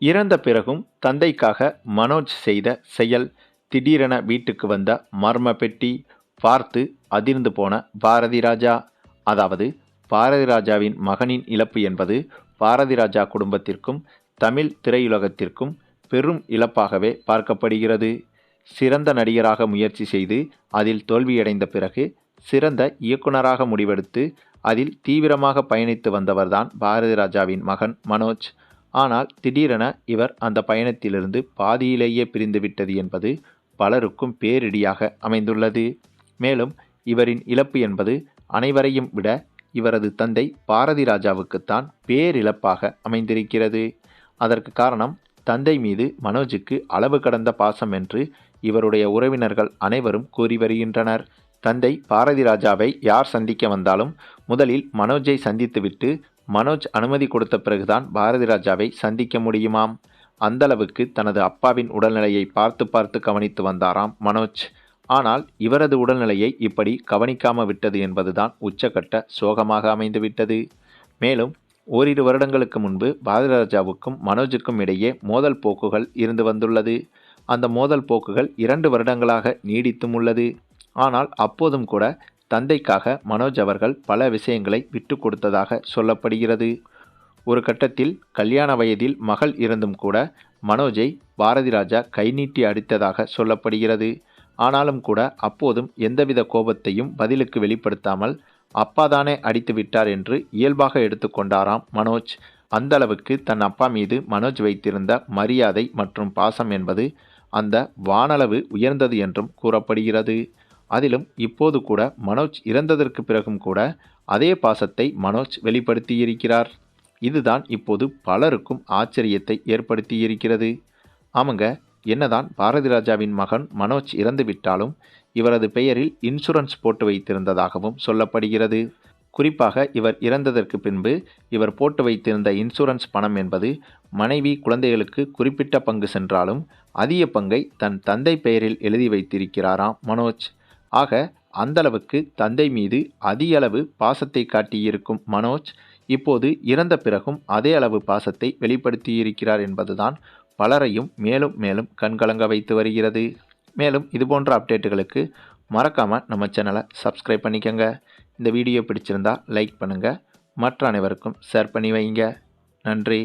இறந்த பிறகும் தந்தைக்காக மனோஜ் செய்த செயல் திடீரென வீட்டுக்கு வந்த மர்ம பெட்டி பார்த்து அதிர்ந்து போன பாரதி ராஜா. அதாவது பாரதி ராஜாவின் மகனின் இழப்பு என்பது பாரதி ராஜா குடும்பத்திற்கும் தமிழ் திரையுலகத்திற்கும் பெரும் இழப்பாகவே பார்க்கப்படுகிறது. சிறந்த நடிகராக முயற்சி செய்து அதில் தோல்வியடைந்த பிறகு சிறந்த இயக்குனராக முடிவெடுத்து அதில் தீவிரமாக பயணித்து வந்தவர்தான் பாரதி ராஜாவின் மகன் மனோஜ். ஆனால் திடீரென இவர் அந்த பயணத்திலிருந்து பாதியிலேயே பிரிந்துவிட்டது என்பது பலருக்கும் பேரிடியாக அமைந்துள்ளது. மேலும் இவரின் இழப்பு என்பது அனைவரையும் விட இவரது தந்தை பாரதி ராஜாவுக்குத்தான் பேரிழப்பாக அமைந்திருக்கிறது. அதற்கு காரணம் தந்தை மீது மனோஜுக்கு அளவு கடந்த பாசம் என்று இவருடைய உறவினர்கள் அனைவரும் கூறி வருகின்றனர். தந்தை பாரதி ராஜாவை யார் சந்திக்க வந்தாலும் முதலில் மனோஜை சந்தித்துவிட்டு மனோஜ் அனுமதி கொடுத்த பிறகுதான் பாரதி ராஜாவை சந்திக்க முடியுமாம்? அந்தளவுக்கு தனது அப்பாவின் உடல்நிலையை பார்த்து பார்த்து கவனித்து வந்தாராம் மனோஜ். ஆனால் இவரது உடல்நிலையை இப்படி கவனிக்காம விட்டது என்பதுதான் உச்சக்கட்ட சோகமாக அமைந்துவிட்டது மேலும் ஓரிரு வருடங்களுக்கு முன்பு பாரதிராஜாவுக்கும் மனோஜுக்கும் இடையே மோதல் போக்குகள் இருந்து வந்துள்ளது. அந்த மோதல் போக்குகள் இரண்டு வருடங்களாக நீடித்தும் உள்ளது. ஆனால் அப்போதும் கூட தந்தைக்காக மனோஜ் அவர்கள் பல விஷயங்களை விட்டு கொடுத்ததாக சொல்லப்படுகிறது. ஒரு கட்டத்தில் கல்யாண வயதில் மகள் இருந்தும் கூட மனோஜை பாரதி ராஜா கை நீட்டி அடித்ததாக சொல்லப்படுகிறது. ஆனாலும் கூட அப்போதும் எந்தவித கோபத்தையும் பதிலுக்கு வெளிப்படுத்தாமல் அப்பாதானே அடித்து விட்டார் என்று இயல்பாக எடுத்துக்கொண்டாராம் மனோஜ். அந்த அளவுக்கு தன் அப்பா மீது மனோஜ் வைத்திருந்த மரியாதை மற்றும் பாசம் என்பது அந்த வானளவு உயர்ந்தது என்றும் கூறப்படுகிறது. அதிலும் இப்போது கூட மனோஜ் இறந்ததற்கு பிறகும் கூட அதே பாசத்தை மனோஜ் வெளிப்படுத்தியிருக்கிறார். இதுதான் இப்போது பலருக்கும் ஆச்சரியத்தை ஏற்படுத்தியிருக்கிறது. ஆமாங்க என்னதான் பாரதி ராஜாவின் மகன் மனோஜ் இறந்துவிட்டாலும் இவரது பெயரில் இன்சூரன்ஸ் போட்டு வைத்திருந்ததாகவும் சொல்லப்படுகிறது. குறிப்பாக இவர் இறந்ததற்கு பின்பு இவர் போட்டு வைத்திருந்த இன்சூரன்ஸ் பணம் என்பது மனைவி குழந்தைகளுக்கு குறிப்பிட்ட பங்கு சென்றாலும் அதிக பங்கை தன் தந்தை பெயரில் எழுதி வைத்திருக்கிறாராம் மனோஜ். ஆக அந்தளவுக்கு தந்தை மீது அதிகளவு பாசத்தை காட்டியிருக்கும் மனோஜ் இப்போது இறந்த பிறகும் அதே அளவு பாசத்தை வெளிப்படுத்தியிருக்கிறார் என்பதுதான் பலரையும் மேலும் மேலும் கண்கலங்க வைத்து வருகிறது. மேலும் இதுபோன்ற அப்டேட்டுகளுக்கு மறக்காமல் நம்ம சேனலை சப்ஸ்கிரைப் பண்ணிக்கோங்க. இந்த வீடியோ பிடிச்சிருந்தா லைக் பண்ணுங்கள் மற்ற அனைவருக்கும் ஷேர் பண்ணி வைங்க. நன்றி.